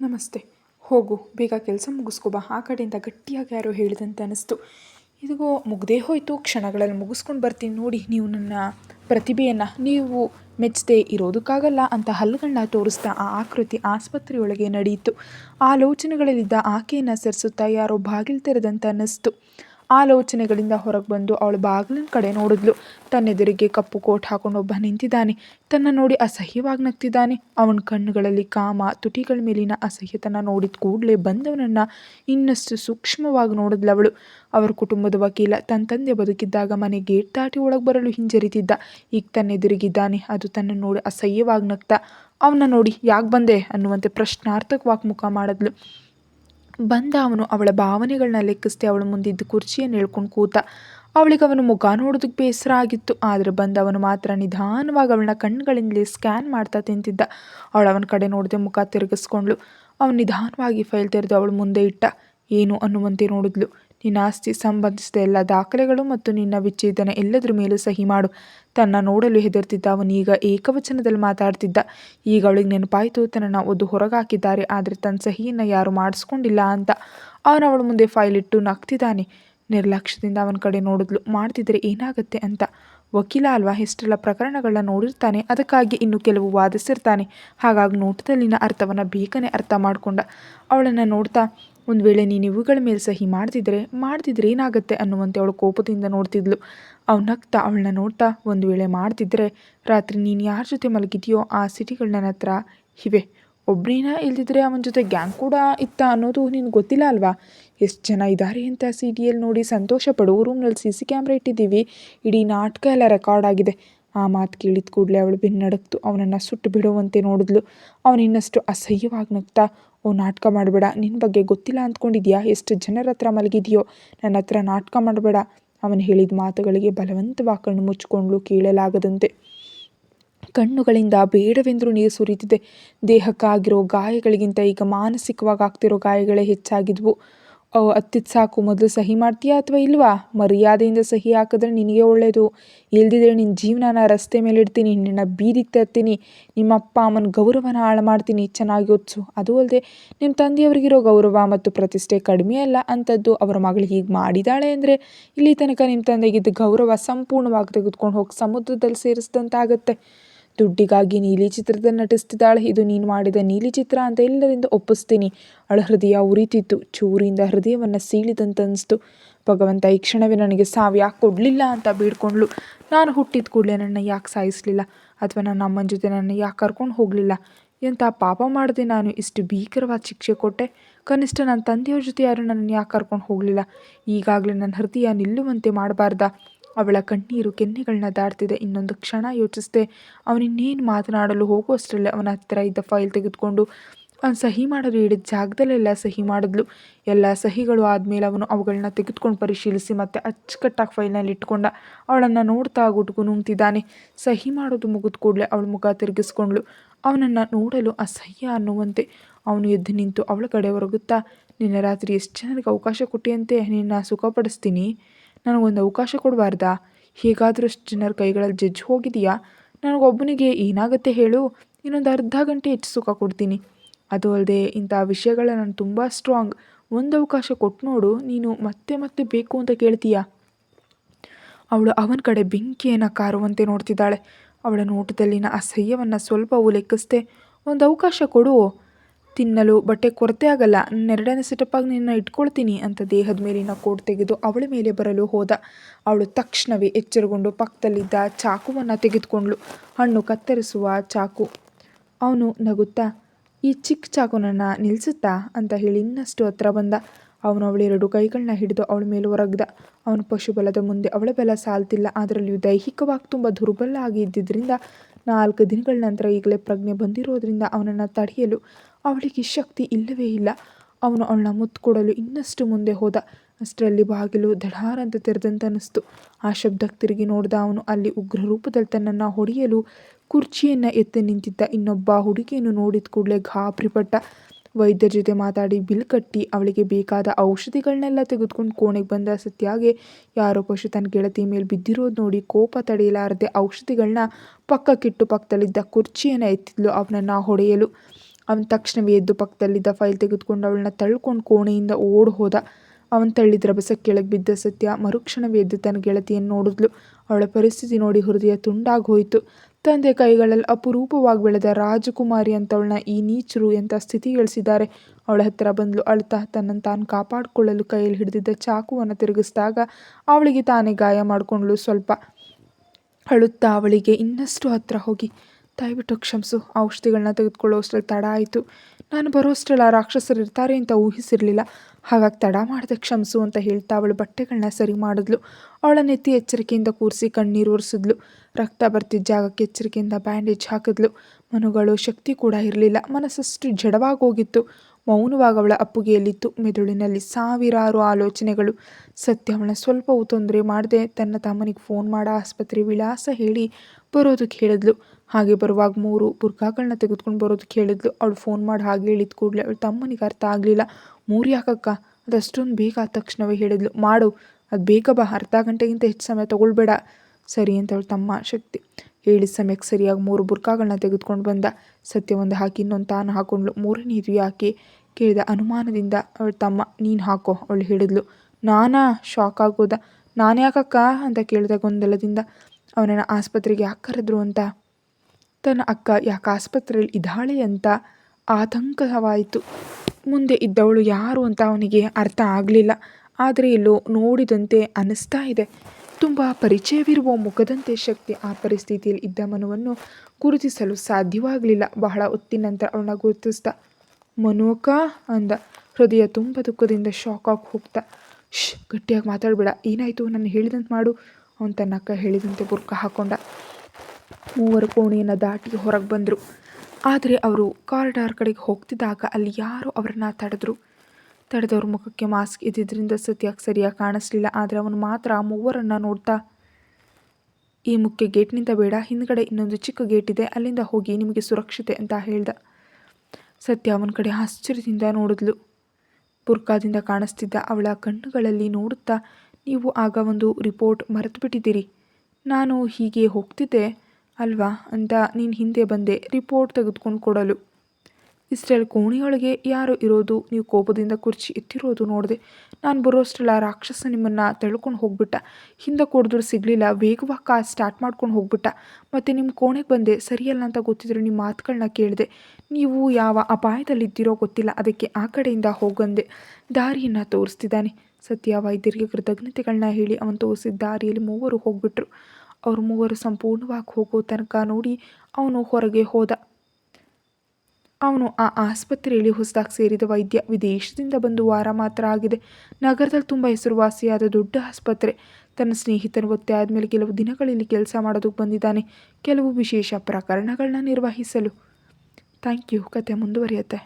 ನಮಸ್ತೆ. ಹೋಗು, ಬೇಗ ಕೆಲಸ ಮುಗಿಸ್ಕೊ ಬಾ. ಆ ಕಡೆಯಿಂದ ಗಟ್ಟಿಯಾಗಿ ಯಾರೋ ಹೇಳಿದಂತೆ ಅನ್ನಿಸ್ತು ಇದಿಗೋ, ಮುಗ್ದೇ ಹೋಯಿತು. ಕ್ಷಣಗಳಲ್ಲಿ ಮುಗಿಸ್ಕೊಂಡು ಬರ್ತೀನಿ. ನೋಡಿ, ನೀವು ನನ್ನ ಪ್ರತಿಭೆಯನ್ನು, ನೀವು ಮೆಚ್ಚದೆ ಇರೋದಕ್ಕಾಗಲ್ಲ ಅಂತ ಹಲ್ಲುಗಳನ್ನ ತೋರಿಸ್ತಾ ಆ ಆಕೃತಿ ಆಸ್ಪತ್ರೆಯೊಳಗೆ ನಡೆಯಿತು. ಆಲೋಚನೆಗಳಲ್ಲಿದ್ದ ಆಕೆಯನ್ನು ಸರಿಸುತ್ತಾ ಯಾರೋ ಬಾಗಿಲು ತೆರೆದಂತೆ ಅನ್ನಿಸ್ತು ಆಲೋಚನೆಗಳಿಂದ ಹೊರಗೆ ಬಂದು ಅವಳು ಬಾಗಿಲಿನ ಕಡೆ ನೋಡಿದ್ಲು. ತನ್ನೆದುರಿಗೆ ಕಪ್ಪು ಕೋಟ್ ಹಾಕೊಂಡು ಒಬ್ಬ ನಿಂತಿದ್ದಾನೆ. ತನ್ನ ನೋಡಿ ಅಸಹ್ಯವಾಗಿ ನಗ್ತಿದ್ದಾನೆ. ಅವನ ಕಣ್ಣುಗಳಲ್ಲಿ ಕಾಮ, ತುಟಿಗಳ ಮೇಲಿನ ಅಸಹ್ಯತನ ನೋಡಿದ ಕೂಡಲೇ ಬಂದವನನ್ನು ಇನ್ನಷ್ಟು ಸೂಕ್ಷ್ಮವಾಗಿ ನೋಡಿದ್ಲವಳು ಅವರ ಕುಟುಂಬದ ವಕೀಲ ತನ್ನ ತಂದೆ ಬದುಕಿದ್ದಾಗ ಮನೆ ಗೇಟ್ ದಾಟಿ ಒಳಗೆ ಬರಲು ಹಿಂಜರಿತಿದ್ದ. ಈಗ ತನ್ನೆದುರಿಗಿದ್ದಾನೆ. ಅದು ತನ್ನ ನೋಡಿ ಅಸಹ್ಯವಾಗಿ ನಗ್ತಾ, ಅವನ ನೋಡಿ ಯಾಕೆ ಬಂದೆ? ಅನ್ನುವಂತೆ ಪ್ರಶ್ನಾರ್ಥಕವಾಗಿ ಮುಖ ಮಾಡಿದ್ಲು. ಬಂದ ಅವನು ಅವಳ ಭಾವನೆಗಳನ್ನ ಲೆಕ್ಕಿಸ್ತೆ ಅವಳ ಮುಂದಿದ್ದ ಕುರ್ಚಿಯನ್ನು ಹೇಳ್ಕೊಂಡು ಕೂತ ಅವಳಿಗೆ ಅವನು ಮುಖ ನೋಡೋದಕ್ಕೆ ಬೇಸರ ಆಗಿತ್ತು ಆದರೆ ಬಂದವನು ಮಾತ್ರ ನಿಧಾನವಾಗಿ ಅವಳನ್ನ ಕಣ್ಣುಗಳಿಂದಲೇ ಸ್ಕ್ಯಾನ್ ಮಾಡ್ತಾ ತಿಂತಿದ್ದ. ಅವಳು ಅವನ ಕಡೆ ನೋಡದೆ ಮುಖ ತಿರುಗಿಸ್ಕೊಂಡ್ಳು. ಅವನು ನಿಧಾನವಾಗಿ ಫೈಲ್ ತೆರೆದು ಅವಳು ಮುಂದೆ ಇಟ್ಟ. ಏನು ಅನ್ನುವಂತೆ ನೋಡಿದ್ಲು. ನಿನ್ನ ಆಸ್ತಿ ಸಂಬಂಧಿಸಿದ ಎಲ್ಲ ದಾಖಲೆಗಳು ಮತ್ತು ನಿನ್ನ ವಿಚ್ಛೇದನ ಎಲ್ಲದರ ಮೇಲೂ ಸಹಿ ಮಾಡು. ತನ್ನ ನೋಡಲು ಹೆದರ್ತಿದ್ದ ಅವನೀಗ ಏಕವಚನದಲ್ಲಿ ಮಾತಾಡ್ತಿದ್ದ. ಈಗ ಅವಳಿಗೆ ನೆನಪಾಯಿತು, ತನ್ನನ್ನು ಒದ್ದು ಹೊರಗಾಕಿದ್ದಾರೆ, ಆದರೆ ತನ್ನ ಸಹಿಯನ್ನು ಯಾರು ಮಾಡಿಸ್ಕೊಂಡಿಲ್ಲ ಅಂತ. ಅವನು ಅವಳ ಮುಂದೆ ಫೈಲ್ ಇಟ್ಟು ನಗ್ತಿದ್ದಾನೆ. ನಿರ್ಲಕ್ಷ್ಯದಿಂದ ಅವನ ಕಡೆ ನೋಡಿದ್ಲು, ಮಾಡ್ತಿದ್ರೆ ಏನಾಗುತ್ತೆ ಅಂತ. ವಕೀಲ ಅಲ್ವಾ, ಎಷ್ಟೆಲ್ಲ ಪ್ರಕರಣಗಳನ್ನ ನೋಡಿರ್ತಾನೆ, ಅದಕ್ಕಾಗಿ ಇನ್ನು ಕೆಲವು ವಾದಿಸಿರ್ತಾನೆ. ಹಾಗಾಗಿ ನೋಟದಲ್ಲಿನ ಅರ್ಥವನ್ನು ಬೇಗನೆ ಅರ್ಥ ಮಾಡಿಕೊಂಡ. ಅವಳನ್ನು ನೋಡ್ತಾ ಒಂದು ವೇಳೆ ನೀನು ಇವುಗಳ ಮೇಲೆ ಸಹಿ ಮಾಡ್ತಿದ್ರೆ ಮಾಡ್ತಿದ್ರೆ ಏನಾಗುತ್ತೆ ಅನ್ನುವಂತೆ ಅವಳು ಕೋಪದಿಂದ ನೋಡ್ತಿದ್ಲು. ಅವ್ನು ನಗ್ತಾ ಅವಳನ್ನ ನೋಡ್ತಾ ಒಂದು ವೇಳೆ ಮಾಡ್ತಿದ್ರೆ ರಾತ್ರಿ ನೀನು ಯಾರ ಜೊತೆ ಮಲಗಿದೆಯೋ ಆ ಸಿಟಿಗಳು ನನ್ನ ಹತ್ರ ಇವೆ. ಒಬ್ಬನೇನ ಇಲ್ದಿದ್ರೆ ಅವನ ಜೊತೆ ಗ್ಯಾಂಗ್ ಕೂಡ ಇತ್ತ ಅನ್ನೋದು ನಿನ್ಗೆ ಗೊತ್ತಿಲ್ಲ ಅಲ್ವಾ? ಎಷ್ಟು ಜನ ಇದ್ದಾರೆ ಅಂತ ಸಿ ಡಿಯಲ್ಲಿ ನೋಡಿ ಸಂತೋಷ ಪಡು ರೂಮ್ನಲ್ಲಿ ಸಿ ಸಿ ಕ್ಯಾಮ್ರಾ ಇಟ್ಟಿದ್ದೀವಿ. ಇಡೀ ನಾಟಕ ಎಲ್ಲ ರೆಕಾರ್ಡ್ ಆಗಿದೆ. ಆ ಮಾತು ಕೇಳಿದ ಕೂಡಲೇ ಅವಳು ಬೆನ್ನಡಕ್ತು ಅವನನ್ನು ಸುಟ್ಟು ಬಿಡುವಂತೆ ನೋಡಿದ್ಲು. ಅವನಿನ್ನಷ್ಟು ಅಸಹ್ಯವಾಗಿ ನಗ್ತಾ ಓ, ನಾಟಕ ಮಾಡಬೇಡ. ನಿನ್ನ ಬಗ್ಗೆ ಗೊತ್ತಿಲ್ಲ ಅಂದ್ಕೊಂಡಿದ್ಯಾ? ಎಷ್ಟು ಜನರ ಹತ್ರ ಮಲಗಿದೆಯೋ? ನನ್ನ ಹತ್ರ ನಾಟಕ ಮಾಡಬೇಡ. ಅವನು ಹೇಳಿದ ಮಾತುಗಳಿಗೆ ಬಲವಂತವಾಗಿ ಕಣ್ಣು ಮುಚ್ಚಿಕೊಂಡ್ಲು ಕೇಳಲಾಗದಂತೆ. ಕಣ್ಣುಗಳಿಂದ ಬೇಡವೆಂದರೂ ನೀರು ಸುರಿತಿದೆ. ದೇಹಕ್ಕಾಗಿರೋ ಗಾಯಗಳಿಗಿಂತ ಈಗ ಮಾನಸಿಕವಾಗಿ ಆಗ್ತಿರೋ ಗಾಯಗಳೇ ಹೆಚ್ಚಾಗಿದ್ವು. ಅತ್ತಿದ್ದು ಸಾಕು, ಮೊದಲು ಸಹಿ ಮಾಡ್ತೀಯಾ ಅಥವಾ ಇಲ್ವಾ? ಮರ್ಯಾದೆಯಿಂದ ಸಹಿ ಹಾಕಿದ್ರೆ ನಿನಗೆ ಒಳ್ಳೆಯದು ಇಲ್ದಿದ್ರೆ ನಿನ್ನ ಜೀವನನ ರಸ್ತೆ ಮೇಲೆ ಇಡ್ತೀನಿ ನಿನ್ನ ಬೀದಿಗೆ ತರ್ತೀನಿ ನಿಮ್ಮ ಅಪ್ಪ ಅಮ್ಮನ ಗೌರವನ ಹಾಳು ಮಾಡ್ತೀನಿ. ಚೆನ್ನಾಗಿ ಓದಿಸು. ಅದು ಅಲ್ಲದೆ ನಿಮ್ಮ ತಂದೆಯವರಿಗಿರೋ ಗೌರವ ಮತ್ತು ಪ್ರತಿಷ್ಠೆ ಕಡಿಮೆ ಅಲ್ಲ ಅಂಥದ್ದು. ಅವರ ಮಗಳು ಹೀಗೆ ಮಾಡಿದ್ದಾಳೆ ಅಂದರೆ ಇಲ್ಲಿ ತನಕ ನಿಮ್ಮ ತಂದೆಗಿದ್ದ ಗೌರವ ಸಂಪೂರ್ಣವಾಗಿ ತೆಗೆದುಕೊಂಡು ಹೋಗಿ ಸಮುದ್ರದಲ್ಲಿ ಸೇರಿಸಿದಂತಾಗತ್ತೆ. ದುಡ್ಡಿಗಾಗಿ ನೀಲಿ ಚಿತ್ರದಲ್ಲಿ ನಟಿಸ್ತಿದ್ದಾಳೆ. ಇದು ನೀನು ಮಾಡಿದ ನೀಲಿ ಚಿತ್ರ ಅಂತ ಎಲ್ಲರಿಂದ ಒಪ್ಪಿಸ್ತೀನಿ. ಅಳ ಹೃದಯ ಉರಿತಿತ್ತು. ಚೂರಿಂದ ಹೃದಯವನ್ನು ಸೀಳಿದಂತನಿಸ್ತು ಭಗವಂತ ಈ ಕ್ಷಣವೇ ನನಗೆ ಸಾವು ಯಾಕೆ ಕೊಡಲಿಲ್ಲ ಅಂತ ಬೇಡ್ಕೊಂಡ್ಳು ನಾನು ಹುಟ್ಟಿದ ಕೂಡಲೇ ನನ್ನ ಯಾಕೆ ಸಾಯಿಸಲಿಲ್ಲ? ಅಥವಾ ನನ್ನ ಅಮ್ಮನ ಜೊತೆ ನನ್ನ ಯಾಕೆ ಕರ್ಕೊಂಡು ಹೋಗಲಿಲ್ಲ? ಎಂಥ ಪಾಪ ಮಾಡಿದೆ ನಾನು. ಇಷ್ಟು ಭೀಕರವಾದ ಶಿಕ್ಷೆ ಕೊಟ್ಟೆ. ಕನಿಷ್ಠ ನನ್ನ ತಂದೆಯವ್ರ ಜೊತೆ ಯಾರು ನನ್ನನ್ನು ಯಾಕೆ ಕರ್ಕೊಂಡು ಹೋಗಲಿಲ್ಲ? ಈಗಾಗಲೇ ನನ್ನ ಹೃದಯ ನಿಲ್ಲುವಂತೆ ಮಾಡಬಾರ್ದಾ? ಅವಳ ಕಣ್ಣೀರು ಕೆನ್ನೆಗಳನ್ನ ದಾಡ್ತಿದೆ ಇನ್ನೊಂದು ಕ್ಷಣ ಯೋಚಿಸಿದೆ, ಅವನಿನ್ನೇನು ಮಾತನಾಡಲು ಹೋಗುವಷ್ಟರಲ್ಲೇ ಅವನ ಹತ್ತಿರ ಇದ್ದ ಫೈಲ್ ತೆಗೆದುಕೊಂಡು ಅವನು ಸಹಿ ಮಾಡಲು ಹೇಳಿದ ಜಾಗದಲ್ಲೆಲ್ಲ ಸಹಿ ಮಾಡಿದ್ಲು. ಎಲ್ಲ ಸಹಿಗಳು ಆದಮೇಲೆ ಅವನು ಅವುಗಳನ್ನ ತೆಗೆದುಕೊಂಡು ಪರಿಶೀಲಿಸಿ ಮತ್ತೆ ಅಚ್ಚುಕಟ್ಟಾಗಿ ಫೈಲ್ನಲ್ಲಿ ಇಟ್ಕೊಂಡ ಅವಳನ್ನು ನೋಡ್ತಾ ಗುಟ್ಗು ನುಂಗ್ತಿದ್ದಾನೆ. ಸಹಿ ಮಾಡೋದು ಮುಗಿದ ಕೂಡಲೇ ಅವಳ ಮುಖ ತಿರುಗಿಸ್ಕೊಂಡ್ಳು. ಅವನನ್ನು ನೋಡಲು ಅಸಹ್ಯ ಅನ್ನುವಂತೆ ಅವನು ಎದ್ದು ನಿಂತು ಅವಳ ಕಡೆ ಹೊರಗುತ್ತಾ ನಿನ್ನ ರಾತ್ರಿ ಎಷ್ಟು ಜನರಿಗೆ ಅವಕಾಶ ಕೊಟ್ಟಿಯಂತೆ? ನಿನ್ನ ಸುಖಪಡಿಸ್ತೀನಿ ನನಗೊಂದು ಅವಕಾಶ ಕೊಡಬಾರ್ದಾ? ಹೇಗಾದರೂ ಅಷ್ಟು ಜನರ ಕೈಗಳಲ್ಲಿ ಜಜ್ಜಿ ಹೋಗಿದೆಯಾ? ನನಗೊಬ್ಬನಿಗೆ ಏನಾಗುತ್ತೆ ಹೇಳು? ಇನ್ನೊಂದು ಅರ್ಧ ಗಂಟೆ ಹೆಚ್ಚು ಸುಖ ಕೊಡ್ತೀನಿ. ಅದು ಅಲ್ಲದೆ ಇಂಥ ವಿಷಯಗಳ ನಾನು ತುಂಬ ಸ್ಟ್ರಾಂಗ್ ಒಂದು ಅವಕಾಶ ಕೊಟ್ಟು ನೋಡು, ನೀನು ಮತ್ತೆ ಮತ್ತೆ ಬೇಕು ಅಂತ ಕೇಳ್ತೀಯಾ? ಅವಳು ಅವನ ಕಡೆ ಬೆಂಕಿಯನ್ನು ಕಾರುವಂತೆ ನೋಡ್ತಿದ್ದಾಳೆ. ಅವಳ ನೋಟದಲ್ಲಿನ ಅಸಹ್ಯವನ್ನು ಸ್ವಲ್ಪವೂ ಲೆಕ್ಕಿಸ್ದೆ ಒಂದು ಅವಕಾಶ ಕೊಡು. ತಿನ್ನಲು ಬಟ್ಟೆ ಕೊರತೆ ಆಗಲ್ಲ. ನೆರಡನೇ ಸೆಟಪ್ಪಾಗಿ ನಿನ್ನ ಇಟ್ಕೊಳ್ತೀನಿ ಅಂತ ದೇಹದ ಮೇಲಿನ ಕೋಟ್ ತೆಗೆದು ಅವಳ ಮೇಲೆ ಬರಲು ಹೋದ. ಅವಳು ತಕ್ಷಣವೇ ಎಚ್ಚರಗೊಂಡು ಪಕ್ಕದಲ್ಲಿದ್ದ ಚಾಕುವನ್ನು ತೆಗೆದುಕೊಂಡ್ಳು. ಹಣ್ಣು ಕತ್ತರಿಸುವ ಚಾಕು. ಅವನು ನಗುತ್ತಾ, ಈ ಚಿಕ್ಕ ಚಾಕುನನ್ನು ನಿಲ್ಲಿಸುತ್ತಾ ಅಂತ ಹೇಳಿ ಇನ್ನಷ್ಟು ಹತ್ರ ಬಂದ. ಅವನು ಅವಳೆರಡು ಕೈಗಳನ್ನ ಹಿಡಿದು ಅವಳ ಮೇಲೆ ಹೊರಗ್ದ ಅವನ ಪಶುಬಲದ ಮುಂದೆ ಅವಳ ಬೆಲ ಸಾಲ್ತಿಲ್ಲ. ಅದರಲ್ಲಿಯೂ ದೈಹಿಕವಾಗಿ ತುಂಬ ದುರ್ಬಲ ಇದ್ದಿದ್ದರಿಂದ ನಾಲ್ಕು ದಿನಗಳ ನಂತರ ಈಗಲೇ ಪ್ರಜ್ಞೆ ಬಂದಿರೋದ್ರಿಂದ ಅವನನ್ನು ತಡೆಯಲು ಅವಳಿಗೆ ಶಕ್ತಿ ಇಲ್ಲವೇ ಇಲ್ಲ. ಅವನು ಅವಳನ್ನ ಮುತ್ತು ಕೊಡಲು ಇನ್ನಷ್ಟು ಮುಂದೆ ಹೋದ. ಅಷ್ಟರಲ್ಲಿ ಬಾಗಿಲು ದಡಾರಂತ ತೆರೆದಂತ ಅನ್ನಿಸ್ತು. ಆ ಶಬ್ದಕ್ಕೆ ತಿರುಗಿ ನೋಡಿದ ಅವನು ಅಲ್ಲಿ ಉಗ್ರ ರೂಪದಲ್ಲಿ ತನ್ನನ್ನು ಹೊಡೆಯಲು ಕುರ್ಚಿಯನ್ನು ಎತ್ತಿ ನಿಂತಿದ್ದ. ಇನ್ನೊಬ್ಬ ಹುಡುಗಿಯನ್ನು ನೋಡಿದ ಕೂಡಲೇ ಗಾಬರಿಪಟ್ಟ ವೈದ್ಯರ ಜೊತೆ ಮಾತಾಡಿ ಬಿಲ್ ಕಟ್ಟಿ ಅವಳಿಗೆ ಬೇಕಾದ ಔಷಧಿಗಳನ್ನೆಲ್ಲ ತೆಗೆದುಕೊಂಡು ಕೋಣೆಗೆ ಬಂದ ಸತ್ಯಾಗೆ, ಯಾರೋ ಪಶು ತನ್ನ ಗೆಳತಿ ಮೇಲೆ ಬಿದ್ದಿರೋದು ನೋಡಿ ಕೋಪ ತಡೆಯಲಾರದೆ ಔಷಧಿಗಳನ್ನ ಪಕ್ಕಕ್ಕಿಟ್ಟು ಪಕ್ಕದಲ್ಲಿದ್ದ ಕುರ್ಚಿಯನ್ನು ಎತ್ತಿದ್ಲು. ಅವನನ್ನು ಹೊಡೆಯಲು ಅವನ ತಕ್ಷಣವೇ ಎದ್ದು ಪಕ್ಕದಲ್ಲಿದ್ದ ಫೈಲ್ ತೆಗೆದುಕೊಂಡು ಅವಳನ್ನ ತಳ್ಕೊಂಡು ಕೋಣೆಯಿಂದ ಓಡ್ ಹೋದ. ಅವನು ತಳ್ಳಿದ ರಭಸ ಕೆಳಗೆ ಬಿದ್ದ ಸತ್ಯ ಮರುಕ್ಷಣವೇ ಎದ್ದು ತನ್ನ ಗೆಳತಿಯನ್ನು ನೋಡಿದ್ಲು. ಅವಳ ಪರಿಸ್ಥಿತಿ ನೋಡಿ ಹೃದಯ ತುಂಡಾಗಿ ಹೋಯಿತು ತಂದೆ ಕೈಗಳಲ್ಲಿ ಅಪರೂಪವಾಗಿ ಬೆಳೆದ ರಾಜಕುಮಾರಿ ಅಂತವಳನ್ನ ಈ ನೀಚರು ಎಂಥ ಸ್ಥಿತಿಗಿಳಿಸಿದ್ದಾರೆ ಅವಳ ಹತ್ತಿರ ಬಂದ್ಲು ಅಳ್ತಾ ತನ್ನನ್ನು ತಾನು ಕಾಪಾಡಿಕೊಳ್ಳಲು ಕೈಯಲ್ಲಿ ಹಿಡಿದಿದ್ದ ಚಾಕುವನ್ನು ತಿರುಗಿಸಿದಾಗ ಅವಳಿಗೆ ತಾನೇ ಗಾಯ ಮಾಡಿಕೊಂಡ್ಲು ಸ್ವಲ್ಪ. ಅಳುತ್ತಾ ಅವಳಿಗೆ ಇನ್ನಷ್ಟು ಹತ್ತಿರ ಹೋಗಿ. ದಯವಿಟ್ಟು ಕ್ಷಮಿಸು. ಔಷಧಿಗಳನ್ನ ತೆಗೆದುಕೊಳ್ಳೋ ಅಷ್ಟರಲ್ಲಿ ತಡ ಆಯಿತು. ನಾನು ಬರೋ ಅಷ್ಟರಲ್ಲಿ ಆ ರಾಕ್ಷಸರು ಇರ್ತಾರೆ ಅಂತ ಊಹಿಸಿರಲಿಲ್ಲ. ಹಾಗಾಗಿ ತಡ ಮಾಡಿದೆ ಕ್ಷಮಿಸು ಅಂತ ಹೇಳ್ತಾ ಅವಳು ಬಟ್ಟೆಗಳನ್ನ ಸರಿ ಮಾಡಿದ್ಲು. ನೆತ್ತಿ ಎಚ್ಚರಿಕೆಯಿಂದ ಕೂರಿಸಿ ಕಣ್ಣೀರು ಒರೆಸಿದ್ಲು. ರಕ್ತ ಬರ್ತಿದ್ದ ಜಾಗಕ್ಕೆ ಎಚ್ಚರಿಕೆಯಿಂದ ಬ್ಯಾಂಡೇಜ್ ಹಾಕಿದ್ಲು. ಮನುಗಳು ಶಕ್ತಿ ಕೂಡ ಇರಲಿಲ್ಲ. ಮನಸ್ಸಷ್ಟು ಜಡವಾಗಿ ಹೋಗಿತ್ತು. ಮೌನವಾಗಿ ಅವಳ ಅಪ್ಪುಗೆಯಲ್ಲಿತ್ತು. ಮೆದುಳಿನಲ್ಲಿ ಸಾವಿರಾರು ಆಲೋಚನೆಗಳು. ಸತ್ಯ ಅವಳ ಸ್ವಲ್ಪವೂ ತೊಂದರೆ ಮಾಡದೆ ತನ್ನ ತಮ್ಮನಿಗೆ ಫೋನ್ ಮಾಡ, ಆಸ್ಪತ್ರೆ ವಿಳಾಸ ಹೇಳಿ ಬರೋದಕ್ಕೆ ಹೇಳಿದ್ಲು ಹಾಗೆ ಬರುವಾಗ ಮೂರು ಬುರ್ಕಾಗಳನ್ನ ತೆಗೆದುಕೊಂಡು ಬರೋದಕ್ಕೆ ಹೇಳಿದ್ಲು ಅವಳು ಫೋನ್ ಮಾಡಿ ಹಾಗೆ ಹೇಳಿದ ಕೂಡಲೇ ಅವಳು ತಮ್ಮನಿಗೆ ಅರ್ಥ ಆಗಲಿಲ್ಲ. ಮೂರು ಯಾಕಕ್ಕ? ಅದು ಅಷ್ಟೊಂದು ಬೇಗ ಆದ ತಕ್ಷಣವೇ ಹೇಳಿದ್ಲು. ಮಾಡು, ಅದು ಬೇಗ ಬಾ. ಅರ್ಧ ಗಂಟೆಗಿಂತ ಹೆಚ್ಚು ಸಮಯ ತೊಗೊಳ್ಬೇಡ. ಸರಿ ಅಂತ ಅವಳು ತಮ್ಮ ಶಕ್ತಿ ಹೇಳಿದ ಸಮಯಕ್ಕೆ ಸರಿಯಾಗಿ ಮೂರು ಬುರ್ಕಾಗಳನ್ನ ತೆಗೆದುಕೊಂಡು ಬಂದ. ಸತ್ಯ ಒಂದು ಹಾಕಿ ಇನ್ನೊಂದು ತಾನು ಹಾಕೊಂಡ್ಳು. ಮೂರನೇದು ಯಾಕೆ? ಕೇಳಿದ ಅನುಮಾನದಿಂದ ಅವಳ ತಮ್ಮ, ನೀನು ಹಾಕೋ ಅವಳು ಹೇಳಿದ್ಲು. ನಾನಾ? ಶಾಕ್ ಆಗೋದ. ನಾನು ಯಾಕಕ್ಕ? ಅಂತ ಕೇಳಿದ ಗೊಂದಲದಿಂದ ಅವನನ್ನು ಆಸ್ಪತ್ರೆಗೆ ಯಾಕೆ ಕರೆದ್ರು ಅಂತ? ತನ್ನ ಅಕ್ಕ ಯಾಕೆ ಆಸ್ಪತ್ರೆಯಲ್ಲಿ ಇದ್ದಾಳೆ ಅಂತ ಆತಂಕವಾಯಿತು. ಮುಂದೆ ಇದ್ದವಳು ಯಾರು ಅಂತ ಅವನಿಗೆ ಅರ್ಥ ಆಗಲಿಲ್ಲ. ಆದರೆ ಎಲ್ಲೋ ನೋಡಿದಂತೆ ಅನಿಸ್ತಾ ಇದೆ. ತುಂಬ ಪರಿಚಯವಿರುವ ಮುಖದಂತೆ ಶಕ್ತಿ ಆ ಪರಿಸ್ಥಿತಿಯಲ್ಲಿ ಇದ್ದ ಮನವನ್ನು ಗುರುತಿಸಲು ಸಾಧ್ಯವಾಗಲಿಲ್ಲ. ಬಹಳ ಹೊತ್ತಿನ ನಂತರ ಅವಳನ್ನ ಗುರುತಿಸ್ದ. ಮನೋಕ ಅಂದ. ಹೃದಯ ತುಂಬ ದುಃಖದಿಂದ ಶಾಕ್ ಆಗಿ ಹೋಗ್ತಾ. ಶ್ ಗಟ್ಟಿಯಾಗಿ ಮಾತಾಡಬೇಡ. ಏನಾಯಿತು? ನಾನು ಹೇಳಿದಂತೆ ಮಾಡು. ಅವನು ತನ್ನ ಅಕ್ಕ ಹೇಳಿದಂತೆ ಬುರ್ಕ ಹಾಕೊಂಡ. ಮೂವರು ಕೋಣೆಯನ್ನು ದಾಟಿ ಹೊರಗೆ ಬಂದರು. ಆದರೆ ಅವರು ಕಾರಿಡಾರ್ ಕಡೆಗೆ ಹೋಗ್ತಿದ್ದಾಗ ಅಲ್ಲಿ ಯಾರೋ ಅವರನ್ನು ತಡೆದ್ರು. ತಡೆದವ್ರ ಮುಖಕ್ಕೆ ಮಾಸ್ಕ್ ಇದ್ದಿದ್ದರಿಂದ ಸತ್ಯಕ್ಕೆ ಸರಿಯಾಗಿ ಕಾಣಿಸ್ಲಿಲ್ಲ, ಆದರೆ ಅವನು ಮಾತ್ರ ಆ ಮೂವರನ್ನು ನೋಡ್ತಾ, ಈ ಮುಖ್ಯ ಗೇಟ್ನಿಂದ ಬೇಡ, ಹಿಂದ್ಗಡೆ ಇನ್ನೊಂದು ಚಿಕ್ಕ ಗೇಟ್ ಇದೆ, ಅಲ್ಲಿಂದ ಹೋಗಿ ನಿಮಗೆ ಸುರಕ್ಷತೆ ಅಂತ ಹೇಳ್ದ. ಸತ್ಯ ಅವನ ಕಡೆ ಆಶ್ಚರ್ಯದಿಂದ ನೋಡಿದ್ಲು. ಬುರ್ಕಾದಿಂದ ಕಾಣಿಸ್ತಿದ್ದ ಅವಳ ಕಣ್ಣುಗಳಲ್ಲಿ ನೋಡುತ್ತಾ, ನೀವು ಆಗ ಒಂದು ರಿಪೋರ್ಟ್ ಮರೆತು ಬಿಟ್ಟಿದ್ದೀರಿ ನಾನು ಹೀಗೆ ಹೋಗ್ತಿದ್ದೆ ಅಲ್ವಾ ಅಂತ ನೀನು ಹಿಂದೆ ಬಂದೆ ರಿಪೋರ್ಟ್ ತೆಗೆದುಕೊಂಡು ಕೊಡಲು. ಇಷ್ಟರಲ್ಲಿ ಕೋಣೆಯೊಳಗೆ ಯಾರು ಇರೋದು, ನೀವು ಕೋಪದಿಂದ ಕುರ್ಚಿ ಎತ್ತಿರೋದು ನೋಡಿದೆ. ನಾನು ಬರೋಷ್ಟೆಲ್ಲ ರಾಕ್ಷಸ ನಿಮ್ಮನ್ನು ತಳ್ಕೊಂಡು ಹೋಗ್ಬಿಟ್ಟ. ಹಿಂದೆ ಕೊಡಿದ್ರು ಸಿಗಲಿಲ್ಲ, ವೇಗವಾಗಿ ಕಾ ಸ್ಟಾರ್ಟ್ ಮಾಡ್ಕೊಂಡು ಹೋಗ್ಬಿಟ್ಟ. ಮತ್ತು ನಿಮ್ಮ ಕೋಣೆಗೆ ಬಂದೆ, ಸರಿಯಲ್ಲ ಅಂತ ಗೊತ್ತಿದ್ರು ನಿಮ್ಮ ಮಾತುಗಳನ್ನ ಕೇಳಿದೆ. ನೀವು ಯಾವ ಅಪಾಯದಲ್ಲಿದ್ದೀರೋ ಗೊತ್ತಿಲ್ಲ, ಅದಕ್ಕೆ ಆ ಕಡೆಯಿಂದ ಹೋಗಂದೆ. ದಾರಿಯನ್ನು ತೋರಿಸ್ತಿದ್ದಾನೆ. ಸತ್ಯ ವೈದ್ಯರಿಗೆ ಕೃತಜ್ಞತೆಗಳನ್ನ ಹೇಳಿ ಅವನು ತೋರಿಸಿದ ದಾರಿಯಲ್ಲಿ ಮೂವರು ಹೋಗ್ಬಿಟ್ರು. ಅವ್ರು ಮೂವರು ಸಂಪೂರ್ಣವಾಗಿ ಹೋಗೋ ತನಕ ನೋಡಿ ಅವನು ಹೊರಗೆ ಹೋದ. ಅವನು ಆ ಆಸ್ಪತ್ರೆಯಲ್ಲಿ ಹೊಸದಾಗಿ ಸೇರಿದ ವೈದ್ಯ ವಿದೇಶದಿಂದ ಬಂದು ವಾರ ಮಾತ್ರ ಆಗಿದೆ. ನಗರದಲ್ಲಿ ತುಂಬ ಹೆಸರುವಾಸಿಯಾದ ದೊಡ್ಡ ಆಸ್ಪತ್ರೆ. ತನ್ನ ಸ್ನೇಹಿತನ ಒತ್ತೆ ಆದಮೇಲೆ ಕೆಲವು ದಿನಗಳಲ್ಲಿ ಕೆಲಸ ಮಾಡೋದಕ್ಕೆ ಬಂದಿದ್ದಾನೆ. ಕೆಲವು ವಿಶೇಷ ಪ್ರಕರಣಗಳನ್ನ ನಿರ್ವಹಿಸಲು. Thank you. ಕತೆ ಮುಂದುವರಿಯುತ್ತೆ.